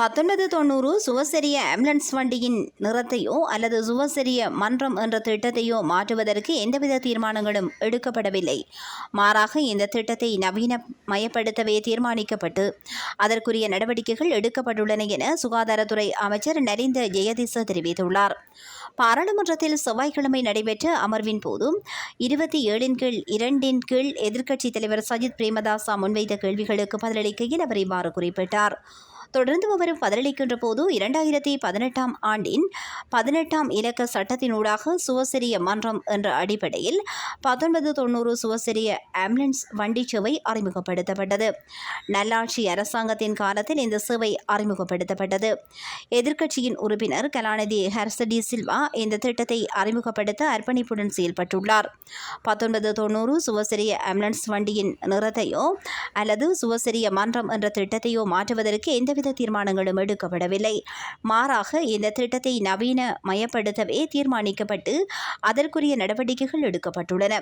பத்தொன்பது தொண்ணூறு சுவசரிய ஆம்புலன்ஸ் வண்டியின் நிறத்தையோ அல்லது சுவசரிய மன்றம் என்ற திட்டத்தையோ மாற்றுவதற்கு எந்தவித தீர்மானங்களும் எடுக்கப்படவில்லை. மாறாக இந்த திட்டத்தை நவீனமயப்படுத்தவே தீர்மானிக்கப்பட்டு அதற்குரிய நடவடிக்கைகள் எடுக்கப்பட்டுள்ளன என சுகாதாரத்துறை அமைச்சர் நரேந்திர ஜெயதிச தெரிவித்துள்ளார். பாராளுமன்றத்தில் செவ்வாய்க்கிழமை நடைபெற்ற அமர்வின் போது இருபத்தி ஏழின் கீழ் இரண்டின் கீழ் எதிர்க்கட்சித் தலைவர் சஜித் பிரேமதாசா முன்வைத்த கேள்விகளுக்கு பதிலளிக்கையில் அவர் இவ்வாறு குறிப்பிட்டார். தொடர்ந்து அவர் பதிலளிக்கின்ற போது இரண்டாயிரத்தி பதினெட்டாம் ஆண்டின் பதினெட்டாம் இலக்க சட்டத்தினூடாக சுவசரிய மன்றம் என்ற அடிப்படையில் பத்தொன்பது தொண்ணூறு சுவசரிய ஆம்புலன்ஸ் வண்டி சேவை அறிமுகப்படுத்தப்பட்டது. நல்லாட்சி அரசாங்கத்தின் காலத்தில் இந்த சேவை அறிமுகப்படுத்தப்பட்டது. எதிர்க்கட்சியின் உறுப்பினர் கலாநிதி ஹர்சடி சில்வா இந்த திட்டத்தை அறிமுகப்படுத்த அர்ப்பணிப்புடன் செயல்பட்டுள்ளார். பத்தொன்பது தொண்ணூறு சுவசரிய ஆம்புலன்ஸ் வண்டியின் நிறத்தையோ அல்லது சுவசரிய மன்றம் என்ற திட்டத்தையோ மாற்றுவதற்கு எந்தவித தீர்மானங்களும் எடுக்கப்படவில்லை. மாறாக இந்த திட்டத்தை நவீன மயப்படுத்தவே தீர்மானிக்கப்பட்டு அதற்குரிய நடவடிக்கைகள் எடுக்கப்பட்டுள்ளன.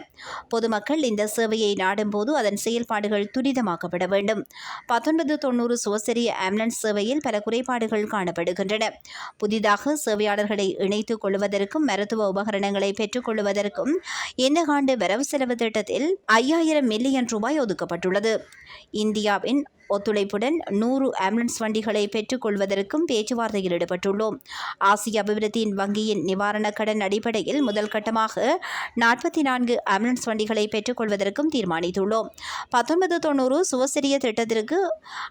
பொதுமக்கள் இந்த சேவையை நாடும்போது அதன் செயல்பாடுகள் துரிதமாக்கப்பட வேண்டும். பத்தொன்பது தொண்ணூறு சுவசரி ஆம்புலன்ஸ் சேவையில் பல குறைபாடுகள் காணப்படுகின்றன. புதிதாக சேவையாளர்களை இணைத்துக் கொள்வதற்கும் மருத்துவ உபகரணங்களை பெற்றுக்கொள்வதற்கும் இந்த ஆண்டு வரவு செலவு திட்டத்தில் ஐயாயிரம் மில்லியன் ரூபாய் ஒதுக்கப்பட்டுள்ளது. இந்தியாவின் ஒத்துழைப்புடன் நூறு ஆம்புலன்ஸ் வண்டிகளை பெற்றுக்கொள்வதற்கும் பேச்சுவார்த்தையில் ஈடுபட்டுள்ளோம். ஆசிய அபிவிருத்தியின் வங்கியின் நிவாரணக் கடன் அடிப்படையில் முதல் கட்டமாக நாற்பத்தி நான்கு ஆம்புலன்ஸ் வண்டிகளை பெற்றுக்கொள்வதற்கும் தீர்மானித்துள்ளோம். பத்தொன்பது தொண்ணூறு சுவசரிய திட்டத்திற்கு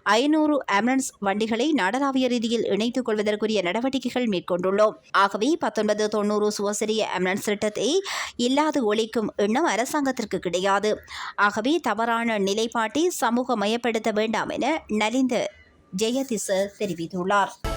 ஐநூறு ஆம்புலன்ஸ் வண்டிகளை நாடளாவிய ரீதியில் இணைத்துக் கொள்வதற்குரிய நடவடிக்கைகள் மேற்கொண்டுள்ளோம். ஆகவே பத்தொன்பது தொண்ணூறு சுவசரிய ஆம்புலன்ஸ் திட்டத்தை இல்லாது ஒழிக்கும் எண்ணம் அரசாங்கத்திற்கு கிடையாது. ஆகவே தவறான நிலைப்பாட்டை சமூகமயப்படுத்த வேண்டாம். என நலிந்த ஜெயதிச தெரிவித்துள்ளார்.